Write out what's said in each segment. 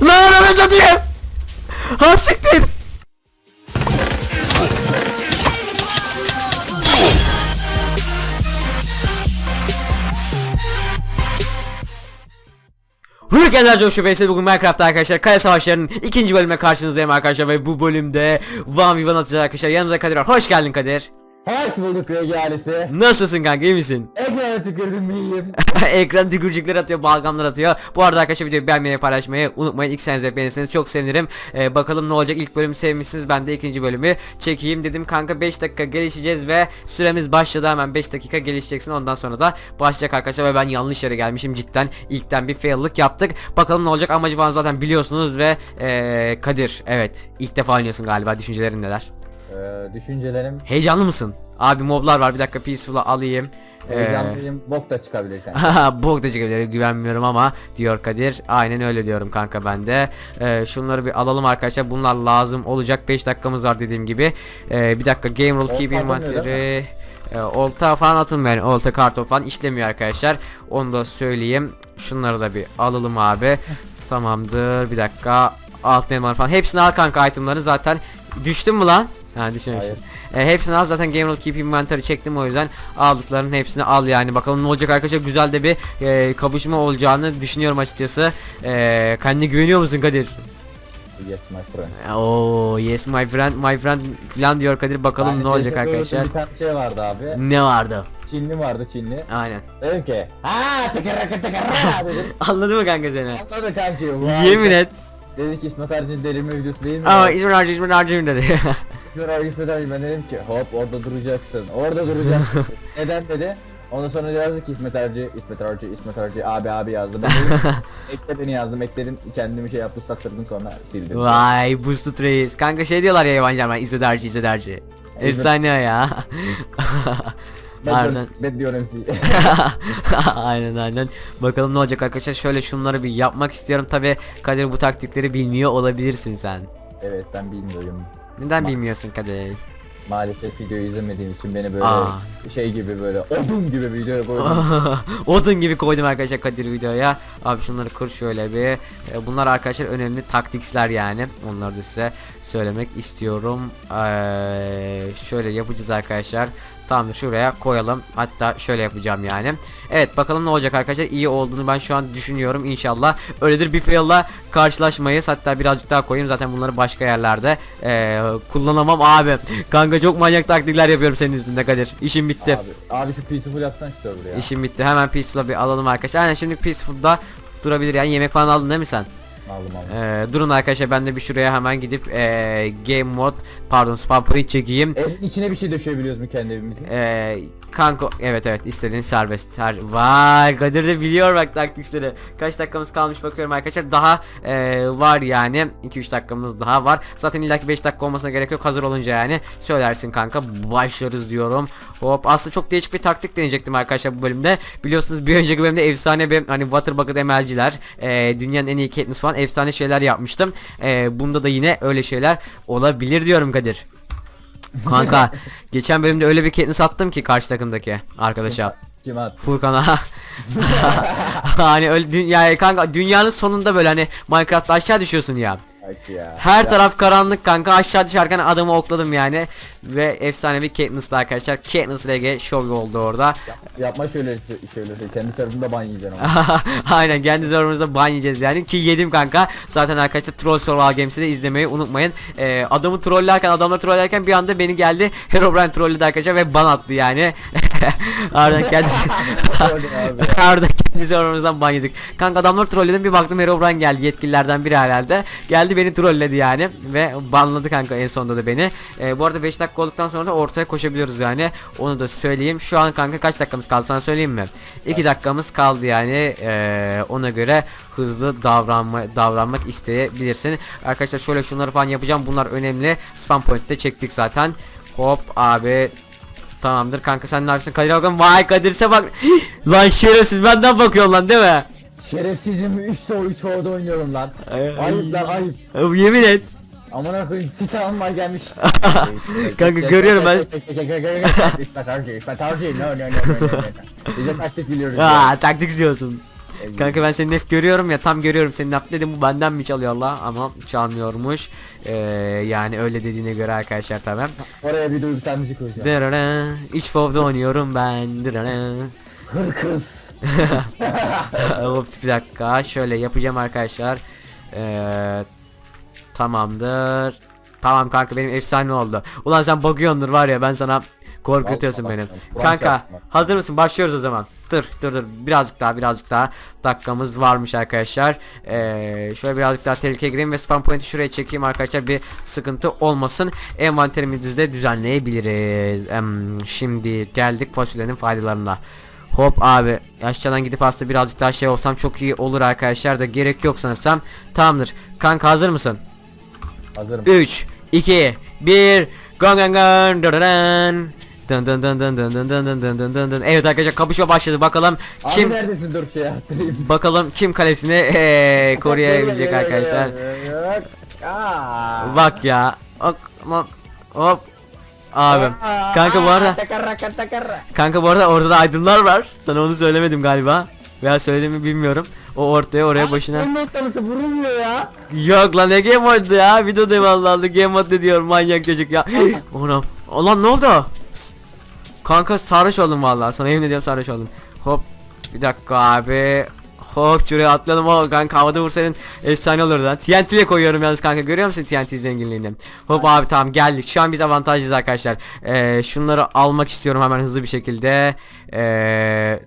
Lan ananı satayım. Ha siktir. Hürricane'ler Coşu Bey'se bugün Minecraft'ta arkadaşlar Kaya Savaşları'nın ikinci bölümüne karşınızdayım arkadaşlar ve bu bölümde Van Vivan atacağız arkadaşlar yanımızda Kadir var hoş geldin Kadir Hoş bulduk Regi ailesi. Nasılsın kanka iyi misin? Ekrana tükürdüm iyiyim. Ekran tükürcükler atıyor balgamlar atıyor. Bu arada arkadaşlar videoyu beğenmeyi paylaşmayı unutmayın. İlk senize beğenirseniz çok sevinirim. Ee, Bakalım ne olacak? İlk bölümü sevmişsiniz ben de ikinci bölümü çekeyim dedim. Kanka 5 dakika gelişeceğiz ve süremiz başladı. Hemen 5 dakika gelişeceksin ondan sonra da başlayacak arkadaşlar ve ben yanlış yere gelmişim. Cidden ilkten bir fail'lık yaptık. Bakalım ne olacak? Amacı falan zaten biliyorsunuz ve ee, Kadir evet ilk defa oynuyorsun galiba. Düşüncelerin neler? Ee, düşüncelerim Heyecanlı mısın? Abi moblar var bir dakika peaceful'a alayım Ee, heyecanlıyım. Bok da çıkabilir kanka. Bok da çıkabilir güvenmiyorum ama diyor Kadir. Aynen öyle diyorum kanka ben de. Ee, şunları bir alalım arkadaşlar. Bunlar lazım olacak. 5 dakikamız var dediğim gibi. Ee, bir dakika game rule keep inventary. Ee, olta falan atılmıyor yani olta karton falan işlemiyor arkadaşlar onu da söyleyeyim şunları da bir alalım abi tamamdır bir dakika alt falan hepsini al kanka itemları zaten düştün mü lan ha düşmemişsin e, hepsini al zaten Game Rule Keep Inventory çektim o yüzden aldıklarının hepsini al yani bakalım ne olacak arkadaşlar güzel de bir e, kavuşma olacağını düşünüyorum açıkçası e, kendine güveniyor musun Kadir? yes my friend. Oo yes my friend my friend falan diyor Kadir bakalım Yani ne olacak arkadaşlar Bir tane şey vardı abi. ne vardı Çinli vardı Çinli. aynen Dedim ki ha tıkırı tıkırı dedim. anladı mı kanka seni Anladı kanki. yemin et Dedi ki İsmet Harcı'nın delirme videosu değil mi? ama İsmail Harcı İsmail Harcı dedi İsmet Harcı ben dedim ki hop orada duracaksın. Orada duracaksın. Neden dedi? Ondan sonra yazdı ki İsmet Harcı, İsmet Harcı, İsmet Harcı abi abi yazdı. Ben dedim ekle beni yazdım. Ekledim kendimi şey yaptım saktırdım sonra sildim. Vay Boosted Reis kanka şey diyorlar ya yabancılar ben İsmet Harcı İsmet Harcı Efsane ya Harbiden Ben diyorum aynen aynen. Bakalım ne olacak arkadaşlar. Şöyle şunları bir yapmak istiyorum. Tabi Kadir bu taktikleri bilmiyor olabilirsin sen. evet ben bilmiyorum. Neden Ma- bilmiyorsun Kadir? Maalesef videoyu izlemediğim için beni böyle Aa. şey gibi böyle odun gibi video koydum. Odun gibi koydum arkadaşlar Kadir videoya. Abi şunları kır şöyle bir. E, Bunlar arkadaşlar önemli taktiksler yani. Onları da size söylemek istiyorum. Ee, şöyle yapacağız arkadaşlar. Tamamdır şuraya koyalım. Hatta şöyle yapacağım yani. Evet bakalım ne olacak arkadaşlar. İyi olduğunu ben şu an düşünüyorum inşallah. Öyledir bir fail'la karşılaşmayız. Hatta birazcık daha koyayım. Zaten bunları başka yerlerde ee, kullanamam abi. Kanka çok manyak taktikler yapıyorum senin yüzünden Kadir. İşim bitti. abi, abi şu peaceful yapsan şu server ya. İşim bitti. Hemen Peaceful'a bir alalım arkadaşlar. Aynen şimdi Peaceful'da durabilir yani yemek falan aldın değil mi sen? Aldım aldım. Ee, durun arkadaşlar ben de bir şuraya hemen gidip ee, game mod pardon spam point çekeyim. Evin içine bir şey döşeyebiliyoruz mu kendi evimizin? Ee, kanka evet evet istediğin serbest. Her, vay Kadir de biliyor bak taktikleri. Kaç dakikamız kalmış bakıyorum arkadaşlar. Daha ee, var yani 2-3 dakikamız daha var. Zaten illaki 5 dakika olmasına gerek yok hazır olunca yani. Söylersin kanka başlarız diyorum. Hop aslında çok değişik bir taktik deneyecektim arkadaşlar bu bölümde. Biliyorsunuz bir önceki bölümde efsane bir hani Water Bucket ML'ciler ee, dünyanın en iyi Katniss falan efsane şeyler yapmıştım. Ee, bunda da yine öyle şeyler olabilir diyorum Kadir. Kanka geçen bölümde öyle bir Katniss attım ki karşı takımdaki arkadaşa. Kim at? Furkan'a. hani öyle dünya kanka dünyanın sonunda böyle hani Minecraft'ta aşağı düşüyorsun ya. Ya. Her Ya, taraf karanlık kanka aşağı düşerken adamı okladım yani. Ve efsane bir Katniss'tı arkadaşlar. Katniss RG show oldu orada. Yapma şöyle şöyle şey. Kendi serverında ban yiyeceksin ama. Aynen kendi serverımızda ban yiyeceğiz yani ki yedim kanka. Zaten arkadaşlar Troll Survival Games'i de izlemeyi unutmayın. Ee, adamı trollerken adamla trollerken bir anda beni geldi Herobrine trolledi arkadaşlar ve ban attı yani. Ardından kendisi Troll abi. Ardından kendi serverımızdan ban yedik. Kanka adamları trolledim bir baktım Herobrine geldi yetkililerden biri herhalde. Geldi beni trolledi yani ve banladı kanka en sonunda da beni. Ee, bu arada 5 dakika olduktan sonra da ortaya koşabiliyoruz yani. Onu da söyleyeyim. Şu an kanka kaç dakikamız kaldı sana söyleyeyim mi? 2 dakikamız kaldı yani. Ee, ona göre hızlı davranma davranmak isteyebilirsin. Arkadaşlar şöyle şunları falan yapacağım. Bunlar önemli. Spam point'te çektik zaten. Hop abi Tamamdır kanka sen ne yapıyorsun Kadir bakalım vay Kadir'se bak Lan şerefsiz benden bakıyorsun lan değil mi? Şerefsizim 3 to 3 orada oynuyorum lan. Ay- Ayıp lan ayıp. Yemin et Aman koyayım titan var gelmiş. Kanka görüyorum ben. İsmet Harcı, İsmet Harcı, no no no no no. Bize taktik biliyoruz. Aa taktik diyorsun Kanka ben senin hep görüyorum ya tam görüyorum senin hep dedim bu benden mi çalıyor Allah ama çalmıyormuş. Ee, yani öyle dediğine göre arkadaşlar tamam. Oraya bir duygusal müzik koyacağım. Dırırı, iç fovda oynuyorum ben. Hırkız. Hop bir dakika şöyle yapacağım arkadaşlar. Ee, tamamdır. Tamam kanka benim efsane oldu. Ulan sen bakıyordur var ya ben sana korkutuyorsun Vallahi benim. bak, Kanka yapma. hazır mısın? Başlıyoruz o zaman. Dur dur dur birazcık daha birazcık daha dakikamız varmış arkadaşlar. Ee, şöyle birazcık daha tehlikeye gireyim ve spam point'i şuraya çekeyim arkadaşlar bir sıkıntı olmasın. Envanterimizi de düzenleyebiliriz. Em, şimdi geldik fasulyenin faydalarına. Hop abi aşağıdan gidip aslında birazcık daha şey olsam çok iyi olur arkadaşlar da gerek yok sanırsam. Tamamdır. Kanka hazır mısın? Hazırım. 3 2 1 Gong gong gong. Dın dın dın dın dın dın dın dın dın dın dın dın. Evet arkadaşlar kapışma başladı bakalım Abi kim neredesin dur şey yaptırayım. bakalım kim kalesini eee, koruyabilecek arkadaşlar. Aa. Bak ya. Hop hop hop. Abim. Kanka bu arada Takarraka takarra. kanka bu arada orada da aydınlar var. Sana onu söylemedim galiba. Veya söyledim mi bilmiyorum. O ortaya oraya başına. Onun noktalısı vurulmuyor ya. Yok lan ne game mode ya videodayım Allah Allah game mode diyor manyak çocuk ya Ona Ulan ne oldu Kanka sarhoş oldum vallahi. Sana yemin ediyorum sarhoş oldum. Hop. Bir dakika abi. Hop şuraya atlayalım. O kanka havada vursaydın efsane olurdu lan. TNT koyuyorum yalnız kanka. Görüyor musun TNT zenginliğini? Hop abi tamam geldik. Şu an biz avantajlıyız arkadaşlar. Ee, Şunları almak istiyorum hemen hızlı bir şekilde. Ee,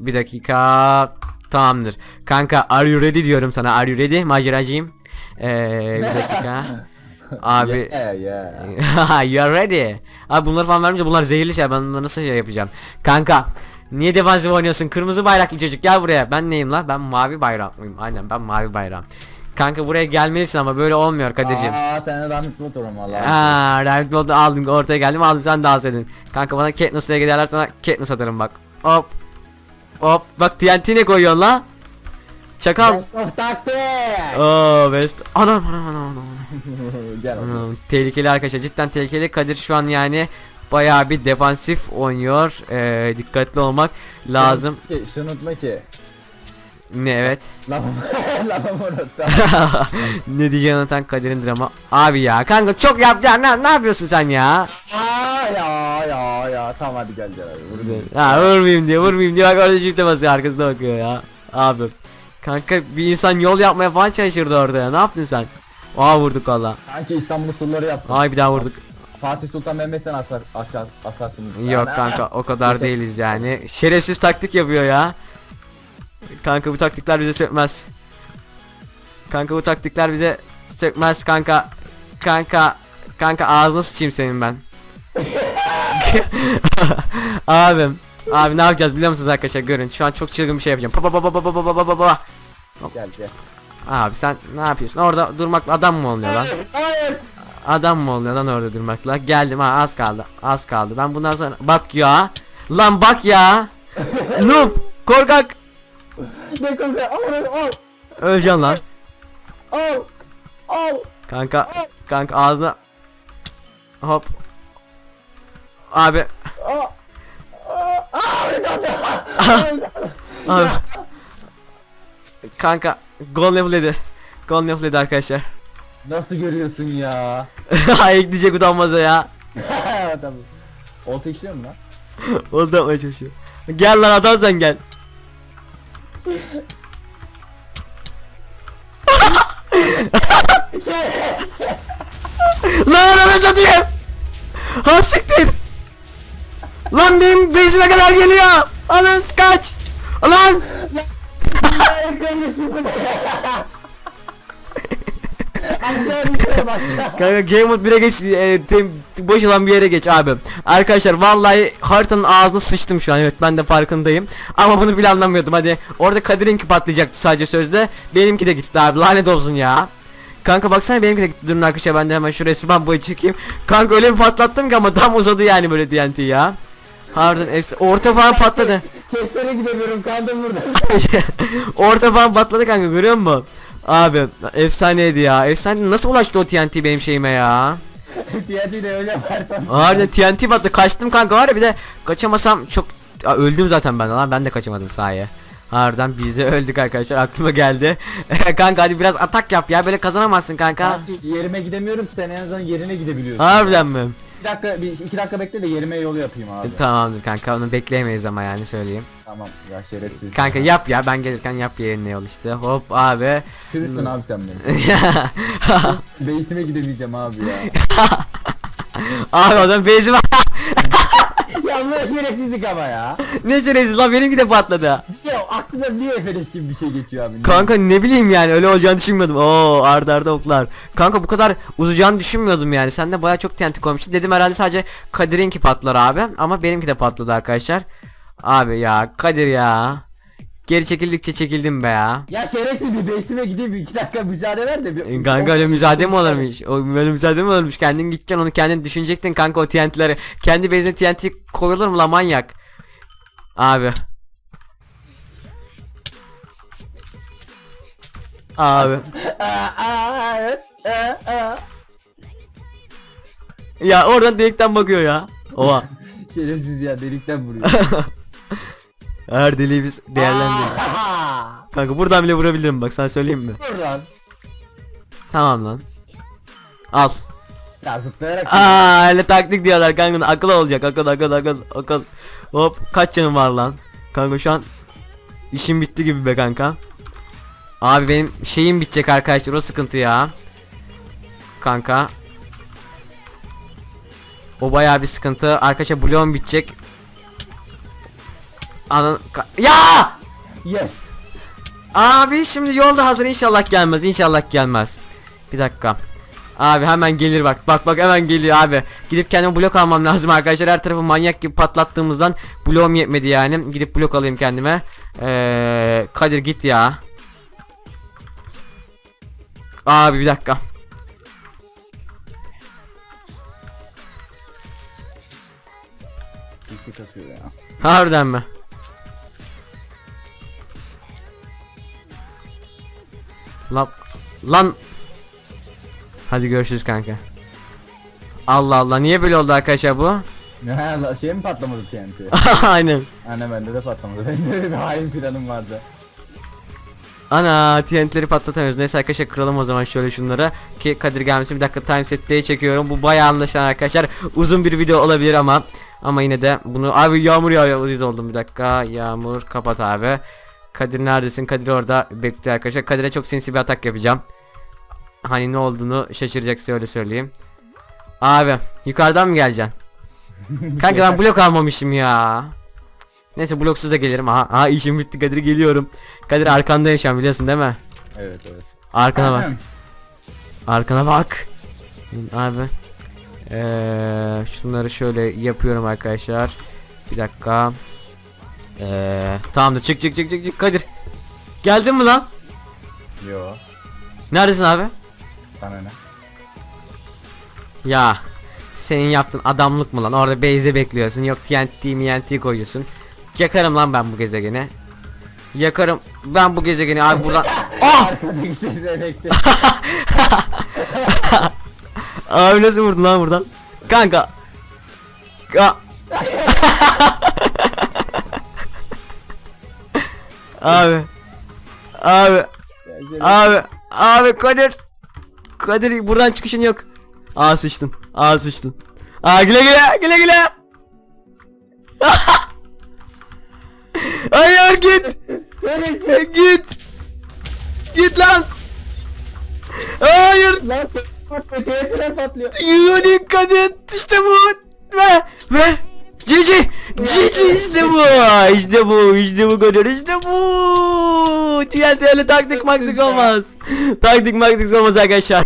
Bir dakika. Tamamdır. Kanka are you ready diyorum sana. Are you ready? Maceracıyım. Ee, bir dakika Abi. Yeah yeah. you are ready. Abi bunları falan vermeyince bunlar zehirli şey. Ben bunları nasıl şey yapacağım? Kanka Niye defansif oynuyorsun? Kırmızı bayraklı çocuk gel buraya. Ben neyim la? Ben mavi bayrak mıyım aynen ben mavi bayrağım Kanka buraya gelmelisin ama böyle olmuyor Kadir'cim. Aa sen de rahmetli oturum valla. Aa, Mode aldım ortaya geldim aldım sen dans edin. Kanka bana Katniss diye giderler sana Katniss atarım bak. Hop. Hop. Bak TNT ne koyuyorsun la? Çakal. Best of taktik. Oo best Anam anam anam anam Gel. Anam, tehlikeli arkadaşlar. Cidden tehlikeli. Kadir şu an yani bayağı bir defansif oynuyor. Ee, dikkatli olmak lazım. Ki, şunu unutma ki. ne evet? Ne diyeceğini unuten Kadir'in drama abi ya kanka çok yap ya ne, ne yapıyorsun sen ya? Aa ya ya ya. Tamam hadi gel gel. hadi, vurayım. ha vurmayayım diye vurmayayım diye bak orada çifte basıyor arkasına bakıyor ya. Abi kanka bir insan yol yapmaya falan çalışırdı orada ya. Ne yaptın sen Aa vurduk valla Sanki İstanbul surları yaptım. ay bir daha vurduk Fatih Sultan Mehmet sen asar, asar, asarsın. Yok Yani, kanka o kadar değiliz yani. Şerefsiz taktik yapıyor ya. Kanka bu taktikler bize sökmez. Kanka bu taktikler bize sökmez kanka. Kanka kanka ağzına sıçayım senin ben. Abim. Abi ne yapacağız biliyor musunuz arkadaşlar görün. Şu an çok çılgın bir şey yapacağım. Pa pa pa pa pa pa pa pa pa pa. Gel gel. Abi sen ne yapıyorsun? Orada durmakla adam mı oluyor lan? Hayır. Adam mı oluyor lan orada durmakla? Geldim ha az kaldı. Az kaldı. Ben bundan sonra bak ya. Lan bak ya. Noob. Korkak. Ne kanka al al al. Öleceğim lan. Al. Al. Kanka. Kanka ağzına. Hop. Abi. Al. Aa, Abi. Kanka. Gol level'edi. Gol level'edi arkadaşlar. Nasıl görüyorsun ya? Ekleyecek utanmaz o ya. tamam. Olta işliyor mu lan? Da yapmaya çalışıyor. Gel lan adam sen gel. lan ana satayım. Ha siktir. Lan benim base'ime kadar geliyor. Lan kaç. Lan. Yukarı bak. Kanka Game Mode 1'e geç e, tem, boş olan bir yere geç abi. Arkadaşlar vallahi haritanın ağzına sıçtım şu an. Evet ben de farkındayım. Ama bunu bile anlamıyordum. Hadi Orada Kadir'inki patlayacaktı sadece sözde. Benimki de gitti abi. Lanet olsun ya. Kanka baksana benimki de gitti. Durun arkadaşlar ben de hemen şu resmen boyu çekeyim. Kanka öyle bir patlattım ki ama tam uzadı yani böyle TNT ya. Harbiden efsa- orta falan patladı Chestlere gidemiyorum kandım burada. Orta falan patladı kanka görüyor musun? Abi efsaneydi ya efsane nasıl ulaştı o TNT benim şeyime ya TNT ile öyle yaparsan. Harbiden TNT battı kaçtım kanka var ya bir de kaçamasam çok Aa, öldüm zaten ben lan ben de kaçamadım sahi. Harbiden biz de öldük arkadaşlar aklıma geldi. kanka hadi biraz atak yap ya böyle kazanamazsın kanka. Kanki yerime gidemiyorum sen en azından yerine gidebiliyorsun. Harbiden mi? Bir dakika bir iki dakika bekle de yerime yolu yapayım abi. Tamamdır kanka onu bekleyemeyiz ama yani söyleyeyim. Tamam ya şerefsiz. Kanka yap ya ben gelirken yap yerine yol işte. Hop abi. Sürürsün abi sen beni. Beysime gidemeyeceğim abi ya. abi adam var. ya bu şerefsizlik ama ya. ne şerefsiz lan benimki de patladı. Aklına niye Efenes gibi bir şey geçiyor abi? Kanka ne bileyim yani öyle olacağını düşünmüyordum. Oo arda arda oklar. Kanka bu kadar uzayacağını düşünmüyordum yani. Sen de baya çok TNT koymuştun. Dedim herhalde sadece Kadir'inki patlar abi. Ama benimki de patladı arkadaşlar. Abi ya Kadir ya. Geri çekildikçe çekildim be ya. Ya şerefsiz bir beysime gideyim bir iki dakika müsaade ver de bir... E, Kanka öyle müsaade mi olurmuş? O böyle müsaade mi olurmuş? Kendin gideceksin onu kendin düşünecektin kanka o TNT'leri. Kendi bezine TNT koyulur mu la manyak? Abi. Abi. Ya oradan delikten bakıyor ya. Oha. Şerefsiz ya delikten vuruyor. Her deliği biz değerlendirelim. Kanka buradan bile vurabilirim bak sana söyleyeyim mi? Buradan. Tamam lan. Al. Ya zıplayarak. Aa öyle taktik diyorlar kanka akıl olacak akıl akıl akıl akıl. Hop kaç canım var lan? Kanka şu an işim bitti gibi be kanka. Abi benim şeyim bitecek arkadaşlar o sıkıntı ya. Kanka. O bayağı bir sıkıntı. Arkadaşlar bloğum bitecek. Anan ya! Yes. Abi şimdi yolda hazır inşallah gelmez inşallah gelmez. Bir dakika. Abi hemen gelir bak bak bak hemen geliyor abi. Gidip kendime blok almam lazım arkadaşlar. Her tarafı manyak gibi patlattığımızdan bloğum yetmedi yani. Gidip blok alayım kendime. Ee, Kadir git ya. Abi bir dakika. Ya. Harbiden mi? Lan lan Hadi görüşürüz kanka. Allah Allah niye böyle oldu arkadaşlar bu? La- şey mi patlamadı TNT? Aynen. Anne bende de patlamadı. Bende de bir hain planım vardı. Ana TNT'leri patlatamıyoruz. Neyse arkadaşlar kıralım o zaman şöyle şunları. Ki Kadir gelmesin bir dakika time set'te çekiyorum. Bu bayağı anlaşılan arkadaşlar. Uzun bir video olabilir ama ama yine de bunu abi yağmur yağıyor oldum bir dakika. Yağmur kapat abi. Kadir neredesin? Kadir orada bekliyor arkadaşlar. Kadir'e çok sinsi bir atak yapacağım. Hani ne olduğunu şaşıracaksın öyle söyleyeyim. Abi yukarıdan mı geleceksin? Kanka ben blok almamışım ya. Neyse bloksuz da gelirim. Aha, aha işim bitti Kadir geliyorum. Kadir arkandayım şu an biliyorsun değil mi? Evet evet. Arkana bak. Arkana bak. Abi. Eee şunları şöyle yapıyorum arkadaşlar. Bir dakika. Eee tamamdır çık çık çık çık çık Kadir. Geldin mi lan? Yo. Neredesin abi? Sana ne? Ya senin yaptığın adamlık mı lan? Orada base'e bekliyorsun. Yok TNT TNT koyuyorsun. Yakarım lan ben bu gezegeni. Yakarım ben bu gezegeni abi buradan. Ah! Abi nasıl vurdun lan buradan? Kanka. Ka abi. Abi. Abi. Abi Kadir. Kadir buradan çıkışın yok. Aa sıçtın. Aa sıçtın. Aa güle güle güle güle. Hayır git. git. Git lan. Hayır. Lan patlıyor. TNT'ler patlıyor. Yo dikkat et işte bu ve ve Cici Cici işte bu işte bu işte bu kadar işte bu TNT öyle taktik maktik olmaz taktik maktik olmaz arkadaşlar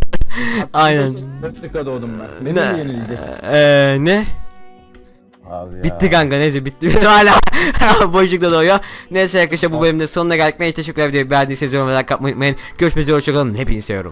aynen Dörtlüka doğdum ben. Beni ne? Eee, ne Abi ya. bitti kanka neyse bitti. Hala boşlukta doğuyor. Neyse arkadaşlar bu bölümde sonuna geldik. Neyse teşekkürler. Videoyu beğendiyseniz yorum like atmayı unutmayın. Görüşmek üzere hoşçakalın hepinizi seviyorum